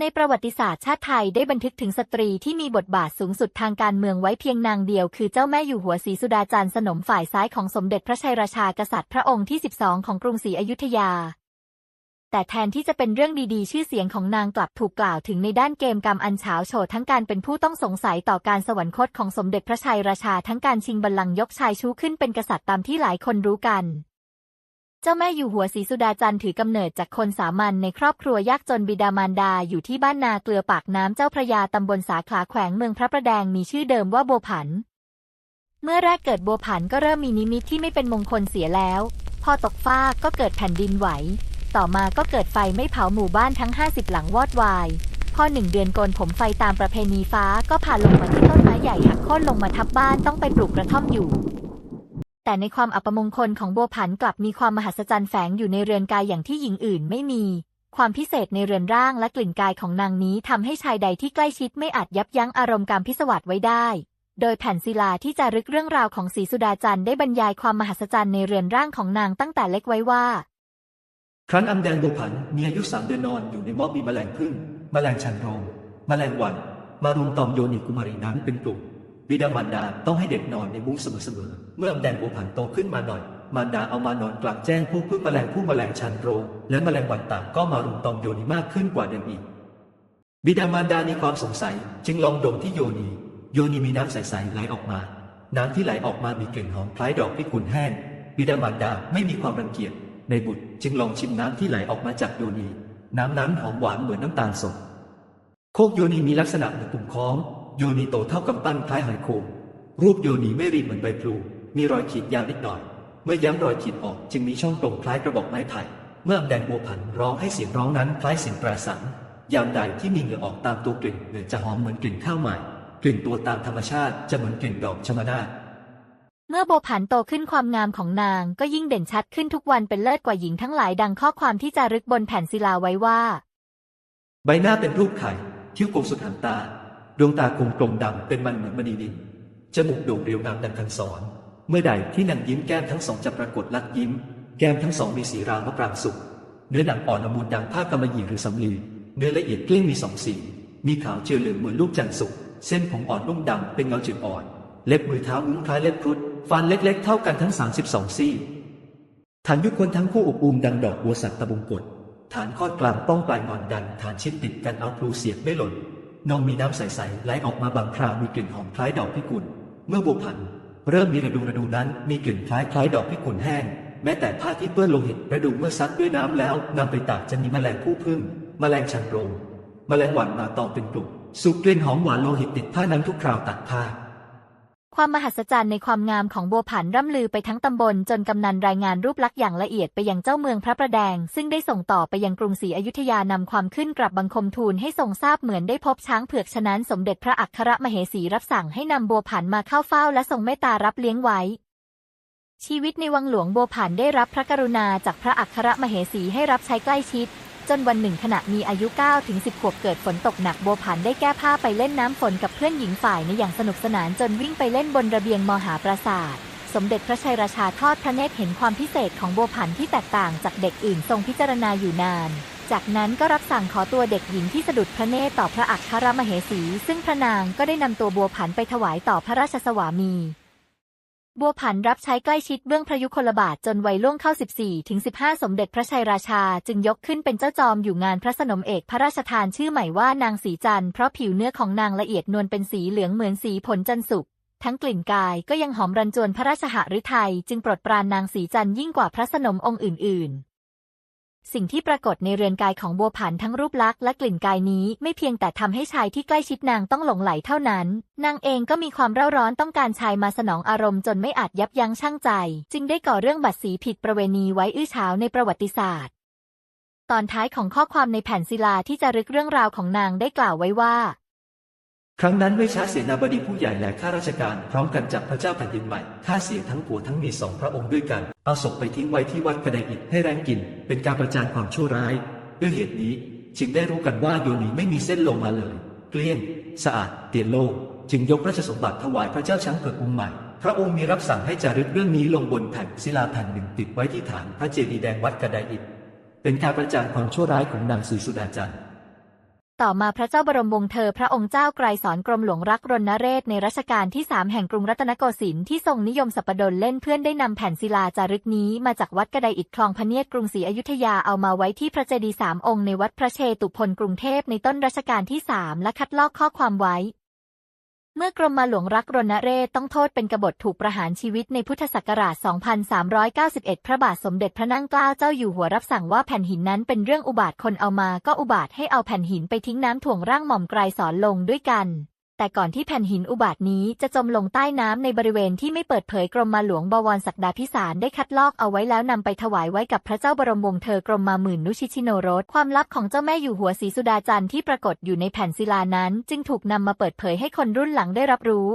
ในประวัติศาสตร์ชาติไทยได้บันทึกถึงสตรีที่มีบทบาทสูงสุดทางการเมืองไว้เพียงนางเดียว คือเจ้าแม่อยู่หัวศรีสุดาจันทร์สนมฝ่ายซ้ายของสมเด็จพระชัยราชากษัตริย์พระองค์ที่ 12 ของกรุงศรีอยุธยา แต่แทนที่จะเป็นเรื่องดีๆ ชื่อเสียงของนางกลับถูกกล่าวถึงในด้านเกมกรรมอันเฉาโฉดทั้งการเป็นผู้ต้องสงสัยต่อการสวรรคตของสมเด็จพระชัยราชาทั้งการชิงบัลลังก์ยกชายชู้ขึ้นเป็นกษัตริย์ตามที่หลายคนรู้กัน จ้าแม่อยู่หัวศรีสุดาจันทร์ถือกำเนิดจากคนสามัญในครอบครัวยากจนบิดามารดาอยู่ที่บ้านนาเกลือปากน้ำเจ้าพระยาตำบลสาขลาแขวงเมืองพระประแดงมีชื่อเดิมว่าบัวผัน เมื่อแรกเกิดบัวผันก็เริ่มมีนิมิตที่ไม่เป็นมงคลเสียแล้ว พอตกฟ้าก็เกิดแผ่นดินไหว ต่อมาก็เกิดไฟไม่เผาหมู่บ้านทั้ง 50 หลังวอดวาย พอหนึ่งเดือนโกนผมไฟตามประเพณีฟ้าก็ผ่าลงมาที่ต้นไม้ใหญ่หักโค่นลงมาทับบ้านต้องไปปลูกกระท่อมอยู่ แต่ในความอัปมงคลของบัวผันกลับมีความมหัศจรรย์แฝงอยู่ในเรือนกายอย่างที่หญิงอื่นไม่มี ความพิเศษในเรือนร่างและกลิ่นกายของนางนี้ทำให้ชายใดที่ใกล้ชิดไม่อาจยับยั้งอารมณ์การพิศวาสไว้ได้ โดยแผ่นศิลาที่จะรึกเรื่องราวของศรีสุดาจันทร์ได้บรรยายความมหัศจรรย์ในเรือนร่างของนางตั้งแต่เล็กไว้ว่า ครั้นอำแดงโบวผันมีอายุสามเดือนนอนอยู่ในม็อบมีแมลงพึ่งแมลงชันโรงแมลงวัน มารุมตอมโยนิกุมารีนั้นเป็นกลุ่ม บิดามารดาต้องให้เด็กนอนในมุ้งเสมอๆ เมื่ออำแดงโบวผันโตขึ้นมาหน่อย มารดาเอามานอนกลางแจ้งพวกพึ่งแมลงผู้แมลงชันโรงและแมลงวันต่างก็มารุมตอมโยนิมากขึ้นกว่าเดิมอีก บิดามารดามีความสงสัย จึงลองดมที่โยนี โยนีมีน้ำใสๆไหลออกมา น้ำที่ไหลออกมามีกลิ่นหอมคล้ายดอกพิกุลแห้ง บิดามารดาไม่มีความรังเกียจ ในบุตรจึงลองชิมน้ำที่ไหลออกมาจากโยนี น้ำนั้นหอมหวานเหมือนน้ำตาลสด โคกโยนีมีลักษณะเหมือนปุ่มคล้อง โยนีโตเท่ากับปั้นคล้ายหอยโขงรูปโยนีไม่รีบเหมือนใบพลู มีรอยขีดยาวนิดหน่อย เมื่อย้ำรอยขีดออกจึงมีช่องตรงคล้ายกระบอกไม้ไผ่ เมื่ออำแดงบัวผันร้องให้เสียงร้องนั้นคล้ายเสียงปราสังยามใดที่มีเหงื่อออกตามตัวกลิ่นเหงื่อจะหอมเหมือนกลิ่นข้าวใหม่ กลิ่นตัวตามธรรมชาติจะเหมือนกลิ่นดอกชมนาเมื่อโบวผันโตขึ้นความงามของนางก็ยิ่งเด่นชัดขึ้นทุกวันเป็นเลิศกว่าหญิงทั้งหลายดังข้อความที่จารึกบนแผ่นศิลาไว้ว่า ใบหน้าเป็นรูปไข่คิ้วโกงสุดหางตา ดวงตากลมกลมดำเป็นมันเหมือนมณีดิน จมูกโด่งเรียวงามดังคันสอน เมื่อใดที่นางยิ้มแก้มทั้งสองจะปรากฏลักยิ้ม แก้มทั้งสองมีสีราวมะปรางสุก เนื้อหนังอ่อนละมุนดังผ้ากำมะหยี่หรือสำลี เนื้อละเอียดเกลี้ยงมีสองสี มีขาวเจียวเหลืองเหมือนลูกจันทร์สุก เส้นผมอ่อนนุ่มดำเป็นเงาจืดอ่อน เล็บมือเท้าวุ้งคล้ายเล็บครุฑฟันเล็กๆ เท่ากันทั้ง 32 ซี่ ฐานยุคคนทั้งคู่อบอุ่มดังดอกบัวสัตว์ตะบงกฎฐานข้อกลางต้องปลายงอนดันฐานชิดติดกันเอาพลูเสียบไม่หล่น นองมีน้ำใสๆไหลออกมาบางคราวมีกลิ่นหอมคล้ายดอกพิกุล เมื่อบุกผัน เริ่มมีระดูระดูนั้นมีกลิ่นคล้ายคล้ายดอกพิกุลแห้ง แม้แต่ผ้าที่เปื้อนโลหิตระดูเมื่อซักด้วยน้ำแล้วนำไปตากจะมีแมลงผู้พึ่ง แมลงชันโรงแมลงหวันมาตอมเป็นกลุ่มสูบกลิ่นหอมหวานโลหิตติดผ้านั้นทุกคราวตัดผ้า ความมหัศจรรย์ในความงามของบัวผันร่ำลือไปทั้งตำบลจนกำนันรายงานรูปลักษณ์อย่างละเอียดไปยังเจ้าเมืองพระประแดง ซึ่งได้ส่งต่อไปยังกรุงศรีอยุธยานำความขึ้นกลับบังคมทูลให้ทรงทราบเหมือนได้พบช้างเผือกฉะนั้นสมเด็จพระอัครมเหสีรับสั่งให้นำบัวผันมาเข้าเฝ้าและทรงเมตตารับเลี้ยงไว้ ชีวิตในวังหลวงบัวผันได้รับพระกรุณาจากพระอัครมเหสีให้รับใช้ใกล้ชิด จนวันหนึ่งขณะมีอายุ 9 ถึง 10 ขวบเกิดฝนตกหนักโบผันได้แก้ผ้าไปเล่นน้ำฝนกับเพื่อนหญิงฝ่ายในอย่างสนุกสนานจนวิ่งไปเล่นบนระเบียงมหาปราสาท สมเด็จพระชัยราชาทอดพระเนตรเห็นความพิเศษของโบผันที่แตกต่างจากเด็กอื่นทรงพิจารณาอยู่นานจากนั้นก็รับสั่งขอตัวเด็กหญิงที่สะดุดพระเนตรต่อพระอัครมเหสี ซึ่งพระนางก็ได้นำตัวบัวผันไปถวายต่อพระราชสวามี บัวผันรับใช้ใกล้ชิดเบื้องพระยุคลบาทจนวัยล่วงเข้า 14ถึง15 สมเด็จพระชัยราชา จึงยกขึ้นเป็นเจ้าจอมอยู่งานพระสนมเอกพระราชทานชื่อใหม่ว่านางสีจันทร์เพราะผิวเนื้อของนางละเอียดนวลเป็นสีเหลืองเหมือนสีผลจันทร์สุกทั้งกลิ่นกายก็ยังหอมรันจวนพระราชหฤทัยจึงโปรดปรานนางสีจันทร์ยิ่งกว่าพระสนมองค์อื่น ๆ สิ่งที่ปรากฏในเรือนกายของบัวผันทั้งรูปลักษณ์และกลิ่นกายนี้ไม่เพียงแต่ทำให้ชายที่ใกล้ชิดนางต้องหลงไหลเท่านั้น นางเองก็มีความเร่าร้อนต้องการชายมาสนองอารมณ์จนไม่อาจยับยั้งชั่งใจ จึงได้ก่อเรื่องบัตรสีผิดประเวณีไว้อื้อฉาวในประวัติศาสตร์ ตอนท้ายของข้อความในแผ่นศิลาที่จะรึกเรื่องราวของนางได้กล่าวไว้ว่า ครั้งนั้นไม่ช้าเสนาบดีผู้ใหญ่และข้าราชการพร้อมกันจับพระเจ้าแผ่นดินใหม่ฆ่าเสียทั้งผัวทั้งเมียสองพระองค์ด้วยกัน เอาศพไปทิ้งไว้ที่วัดกระไดอิฐให้แรงกิน เป็นการประจานความชั่วร้าย ด้วยเหตุนี้จึงได้รู้กันว่าโยนีไม่มีเส้นลงมาเลย เกลี้ยง สะอาดเตียนโล่งจึงยกราชสมบัติถวายพระเจ้าช้างเผือกองค์ใหม่ พระองค์มีรับสั่งให้จารึกเรื่องนี้ลงบนแผ่นศิลาแผ่นหนึ่งติดไว้ที่ฐานพระเจดีย์แดงวัดกระไดอิฐเป็นการประจานความชั่วร้ายของนางศรีสุดาจันทร์ ต่อมาพระเจ้าบรมวงศ์เธอพระองค์เจ้าไกรสอนกรมหลวงรักรณเรศในรัชกาลที่สามแห่งกรุงรัตนโกสินทร์ที่ทรงนิยมสัปดลเล่นเพื่อนได้นำแผ่นศิลาจารึกนี้มาจากวัดกระไดอิฐคลองพระเนียดกรุงศรีอยุธยาเอามาไว้ที่พระเจดีย์สามองค์ในวัดพระเชตุพนกรุงเทพในต้นรัชกาลที่สามและคัดลอกข้อความไว้ เมื่อกรมมาหลวงรักรณเรศต้องโทษเป็นกบฏถูกประหารชีวิตในพุทธศักราช 2391 พระบาทสมเด็จพระนั่งเกล้าเจ้าอยู่หัวรับสั่งว่าแผ่นหินนั้นเป็นเรื่องอุบาทคนเอามาก็อุบาทให้เอาแผ่นหินไปทิ้งน้ำถ่วงร่างหม่อมไกรสอนลงด้วยกัน แต่ก่อนที่แผ่นหินอุบาทนี้จะจมลงใต้น้ำในบริเวณที่ไม่เปิดเผยกรมมาหลวงบวรศักดาพิสารได้คัดลอกเอาไว้แล้วนำไปถวายไว้กับพระเจ้าบรมวงศ์เธอกรมมาหมื่นนุชิชิโนรสความลับของเจ้าแม่อยู่หัวศรีสุดาจันทร์ที่ปรากฏอยู่ในแผ่นศิลานั้น จึงถูกนำมาเปิดเผยให้คนรุ่นหลังได้รับรู้